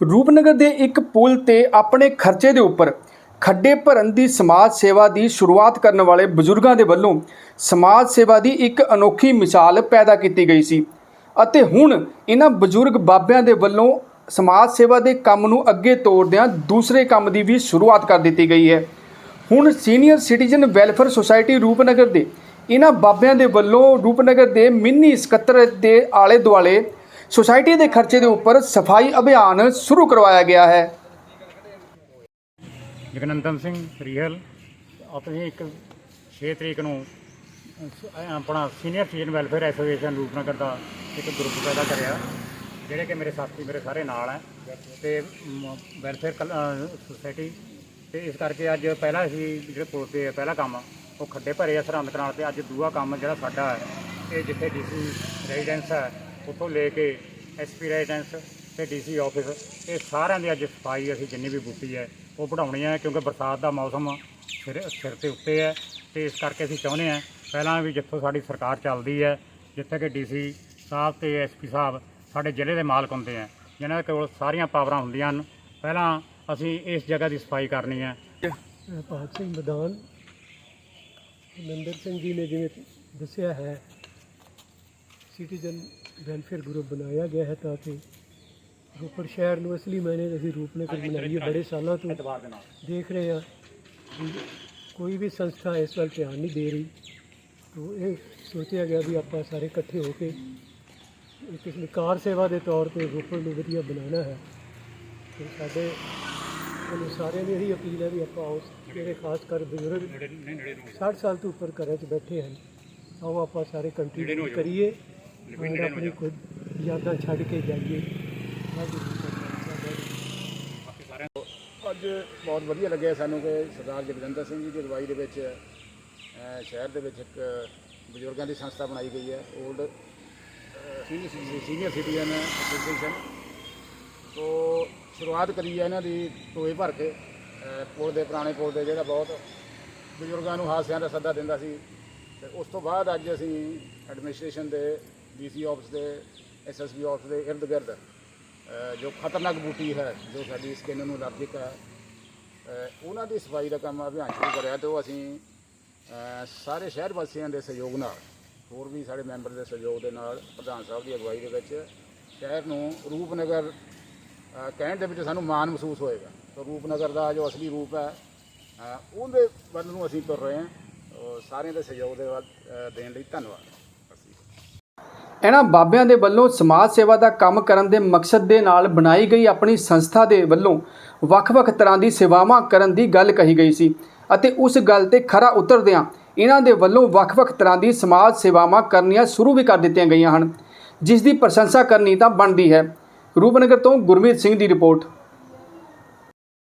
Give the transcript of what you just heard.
ਰੂਪਨਗਰ ਦੇ ਇੱਕ ਪੁਲ ਤੇ ਆਪਣੇ ਖਰਚੇ ਦੇ ਉੱਪਰ ਖੱਡੇ ਭਰਨ ਦੀ ਸਮਾਜ ਸੇਵਾ ਦੀ ਸ਼ੁਰੂਆਤ ਕਰਨ ਵਾਲੇ ਬਜ਼ੁਰਗਾਂ ਦੇ ਵੱਲੋਂ ਸਮਾਜ ਸੇਵਾ ਦੀ ਇੱਕ ਅਨੋਖੀ ਮਿਸਾਲ ਪੈਦਾ ਕੀਤੀ ਗਈ ਸੀ। ਅਤੇ ਹੁਣ ਇਹਨਾਂ ਬਜ਼ੁਰਗ ਬਾਬਿਆਂ ਦੇ ਵੱਲੋਂ ਸਮਾਜ ਸੇਵਾ ਦੇ ਕੰਮ ਨੂੰ ਅੱਗੇ ਤੋਰਦਿਆਂ ਦੂਸਰੇ ਕੰਮ ਦੀ ਵੀ ਸ਼ੁਰੂਆਤ ਕਰ ਦਿੱਤੀ ਗਈ ਹੈ। ਹੁਣ senior citizen welfare society Rupnagar ਦੇ ਇਹਨਾਂ ਬਾਬਿਆਂ ਦੇ ਵੱਲੋਂ ਰੂਪਨਗਰ ਦੇ ਮਿੰਨੀ ਸਕੱਤਰ ਦੇ ਆਲੇ ਦੁਆਲੇ ਸੁਸਾਇਟੀ ਦੇ ਖਰਚੇ ਦੇ ਉੱਪਰ ਸਫ਼ਾਈ ਅਭਿਆਨ ਸ਼ੁਰੂ ਕਰਵਾਇਆ ਗਿਆ ਹੈ। ਜਗਨੰਦਨ ਸਿੰਘ ਰੀਹਲ, ਆਪਣੀ ਇੱਕ 6 ਤਰੀਕ ਨੂੰ ਆਪਣਾ senior citizen welfare association Rupnagar ਦਾ ਇੱਕ ਗਰੁੱਪ ਪੈਦਾ ਕਰਿਆ, ਜਿਹੜੇ ਕਿ ਮੇਰੇ ਸਾਥੀ ਮੇਰੇ ਸਾਰੇ ਨਾਲ ਹੈ ਤੇ ਵੈਲਫੇਅਰ ਸੁਸਾਇਟੀ ਤੇ ਇਸ ਕਰਕੇ ਅੱਜ ਪਹਿਲਾ ਅਸੀਂ ਜਿਹੜੇ ਪੁਲ ਤੇ ਪਹਿਲਾ ਕੰਮ ਉਹ ਖੱਡੇ ਭਰੇ ਆ ਸਰਹੰਦ ਕਨਾਲ ਤੇ ਅੱਜ ਦੂਆ ਕੰਮ ਜਿਹੜਾ ਸਾਡਾ ਹੈ, ਇਹ ਜਿੱਥੇ ਡੀਸੀ ਰੈਜ਼ੀਡੈਂਸ ਹੈ ਉੱਥੋਂ ਲੈ ਕੇ ਐਸਪੀ ਰੈਜ਼ੀਡੈਂਸ ਤੇ ਡੀਸੀ ਆਫਿਸ, ਇਹ ਸਾਰਿਆਂ ਦੀ ਅੱਜ ਸਫ਼ਾਈ ਅਸੀਂ ਜਿੰਨੀ ਵੀ ਬੂਟੀ ਹੈ, ਉਹ ਵਧਾਉਣੀ ਹੈ, ਕਿਉਂਕਿ ਬਰਸਾਤ ਦਾ ਮੌਸਮ ਸਿਰ ਸਿਰ ਤੇ ਉੱਤੇ ਹੈ ਤੇ ਇਸ ਕਰਕੇ ਅਸੀਂ ਚਾਹੁੰਦੇ ਹਾਂ, ਪਹਿਲਾਂ ਵੀ ਜਿੱਥੋਂ ਸਾਡੀ ਸਰਕਾਰ ਚੱਲਦੀ ਹੈ, ਜਿੱਥੇ ਕਿ ਡੀਸੀ ਸਾਹਿਬ ਤੇ ਐਸਪੀ ਸਾਹਿਬ ਸਾਡੇ ਜ਼ਿਲ੍ਹੇ ਦੇ ਮਾਲਕ ਹੁੰਦੇ ਆ, ਜਿਨ੍ਹਾਂ ਦੇ ਕੋਲ ਸਾਰੀਆਂ ਪਾਵਰਾਂ ਹੁੰਦੀਆਂ ਹਨ, ਪਹਿਲਾਂ ਅਸੀਂ ਇਸ ਜਗ੍ਹਾ ਦੀ ਸਫ਼ਾਈ ਕਰਨੀ ਹੈ। ਭਾਗ ਸਿੰਘ ਮੈਦਾਨ ਨੰਦਰ ਸਿੰਘ ਜੀ ਨੇ ਜਿਵੇਂ ਦੱਸਿਆ ਹੈ, ਸਿਟੀਜ਼ਨ ਵੈਲਫੇਅਰ ਗਰੁੱਪ ਬਣਾਇਆ ਗਿਆ ਹੈ ਤਾਂ ਕਿ ਰੋਪੜ ਸ਼ਹਿਰ ਨੂੰ ਅਸਲੀ ਮਾਇਨੇ 'ਚ ਅਸੀਂ ਰੂਪਨਗਰ ਬਣਾਈਏ। ਬੜੇ ਸਾਲਾਂ ਤੋਂ ਦੇ ਦੇਖ ਰਹੇ ਹਾਂ ਵੀ ਕੋਈ ਵੀ ਸੰਸਥਾ ਇਸ ਵੱਲ ਧਿਆਨ ਨਹੀਂ ਦੇ ਰਹੀ। ਤੋ ਇਹ ਸੋਚਿਆ ਗਿਆ ਵੀ ਆਪਾਂ ਸਾਰੇ ਇਕੱਠੇ ਹੋ ਕੇ ਇੱਕ ਕਿਸਮ ਦੀ ਕਾਰ ਸੇਵਾ ਦੇ ਤੌਰ ਤੇ ਰੋਪੜ ਨੂੰ ਵਧੀਆ ਬਣਾਉਣਾ ਹੈ। ਤੇ ਸਾਡੇ ਵੱਲੋਂ ਸਾਰਿਆਂ ਦੀ ਇਹੀ ਅਪੀਲ ਹੈ ਵੀ ਆਪਾਂ ਉਸ ਜਿਹੜੇ ਖਾਸ ਕਰ ਬਜ਼ੁਰਗ 60 ਸਾਲ ਤੋਂ ਉੱਪਰ ਘਰਾਂ 'ਚ ਬੈਠੇ ਹਨ ਆਓ ਆਪਾਂ ਸਾਰੇ ਕੰਟਰੀਬਿਊਟ ਕਰੀਏ। ਔਰ ਆਪਣੀ ਕੁਝ ਯਾਦਾਂ ਛੱਡ ਕੇ ਜਾਈਏ। ਅੱਜ ਬਹੁਤ ਵਧੀਆ ਲੱਗਿਆ ਸਾਨੂੰ ਕਿ ਸਰਦਾਰ ਜਗਵਿੰਦਰ ਸਿੰਘ ਜੀ ਦੀ ਅਗਵਾਈ ਦੇ ਵਿੱਚ ਸ਼ਹਿਰ ਦੇ ਵਿੱਚ ਇੱਕ ਬਜ਼ੁਰਗਾਂ ਦੀ ਸੰਸਥਾ ਬਣਾਈ ਗਈ ਹੈ 올ਡ ਸੀਨੀਅਰ ਸਿਟੀਜ਼ਨ ਐਸੋਸੀਏਸ਼ਨ ਤੋਂ ਸ਼ੁਰੂਆਤ ਕਰੀ ਹੈ ਇਹਨਾਂ ਦੀ ਟੋਏ ਭਰ ਕੇ ਪੁਲ ਦੇ ਪੁਰਾਣੇ ਪੁਲ ਦੇ ਜਿਹੜਾ ਬਹੁਤ ਬਜ਼ੁਰਗਾਂ ਨੂੰ ਹਾਸਿਆਂ ਦਾ ਸੱਦਾ ਦਿੰਦਾ ਸੀ। ਤੇ ਉਸ ਤੋਂ ਬਾਅਦ ਅੱਜ ਅਸੀਂ ਐਡਮਿਨਿਸਟ੍ਰੇਸ਼ਨ ਦੇ ਡੀਸੀ ਆਫਿਸ ਦੇ ਐਸਐਸਬੀ ਆਫਿਸ ਦੇ ਇਰਦ ਗਿਰਦ ਜੋ ਖਤਰਨਾਕ ਬੂਟੀ ਹੈ ਜੋ ਸਾਡੀ ਸਕਿਨ ਨੂੰ ਅਲਰਜਿਕ ਹੈ ਅ, ਉਹਨਾਂ ਦੀ ਸਫ਼ਾਈ ਦਾ ਕੰਮ ਅਭਿਆਨ ਸ਼ੁਰੂ ਕਰਿਆ ਤੇ ਉਹ ਅਸੀਂ ਅ, ਸਾਰੇ ਸ਼ਹਿਰ ਵਾਸੀਆਂ ਦੇ ਸਹਿਯੋਗ ਨਾਲ ਹੋਰ ਵੀ ਸਾਡੇ ਮੈਂਬਰ ਦੇ ਸਹਿਯੋਗ ਦੇ ਨਾਲ ਪ੍ਰਧਾਨ ਸਾਹਿਬ ਦੀ ਅਗਵਾਈ ਦੇ ਵਿੱਚ ਸ਼ਹਿਰ ਨੂੰ ਰੂਪਨਗਰ ਅ, ਕਹਿਣ ਦੇ ਵਿੱਚ ਸਾਨੂੰ ਮਾਣ ਮਹਿਸੂਸ ਹੋਏਗਾ। ਤਾਂ ਰੂਪਨਗਰ ਦਾ ਜੋ ਅਸਲੀ ਰੂਪ ਹੈ ਅ, ਉਹਦੇ ਵੱਲ ਨੂੰ ਅਸੀਂ ਤੁਰ ਰਹੇ ਹਾਂ। ਉਹ ਸਾਰਿਆਂ ਦੇ ਸਹਿਯੋਗ ਦੇ ਵੱਲ ਅ, ਦੇਣ ਲਈ ਧੰਨਵਾਦ। ਇਹਨਾਂ ਬਾਬਿਆਂ ਦੇ ਵੱਲੋਂ ਸਮਾਜ ਸੇਵਾ ਦਾ ਕੰਮ ਕਰਨ ਦੇ ਮਕਸਦ ਦੇ ਨਾਲ ਬਣਾਈ ਗਈ ਆਪਣੀ ਸੰਸਥਾ ਦੇ ਵੱਲੋਂ ਵੱਖ-ਵੱਖ ਤਰ੍ਹਾਂ ਦੀ ਸੇਵਾਵਾਂ ਕਰਨ ਦੀ ਗੱਲ ਕਹੀ ਗਈ ਸੀ। ਅਤੇ ਉਸ ਗੱਲ ਤੇ ਖਰਾ ਉਤਰਦਿਆਂ ਇਹਨਾਂ ਦੇ ਵੱਲੋਂ ਵੱਖ-ਵੱਖ ਤਰ੍ਹਾਂ ਦੀ ਸਮਾਜ ਸੇਵਾਵਾਂ ਕਰਨੀਆਂ ਸ਼ੁਰੂ ਵੀ ਕਰ ਦਿੱਤੀਆਂ ਗਈਆਂ ਹਨ। ਜਿਸ ਦੀ ਪ੍ਰਸ਼ੰਸਾ ਕਰਨੀ ਤਾਂ ਬਣਦੀ ਹੈ। ਰੂਪਨਗਰ ਤੋਂ ਗੁਰਮੀਤ ਸਿੰਘ ਦੀ ਰਿਪੋਰਟ।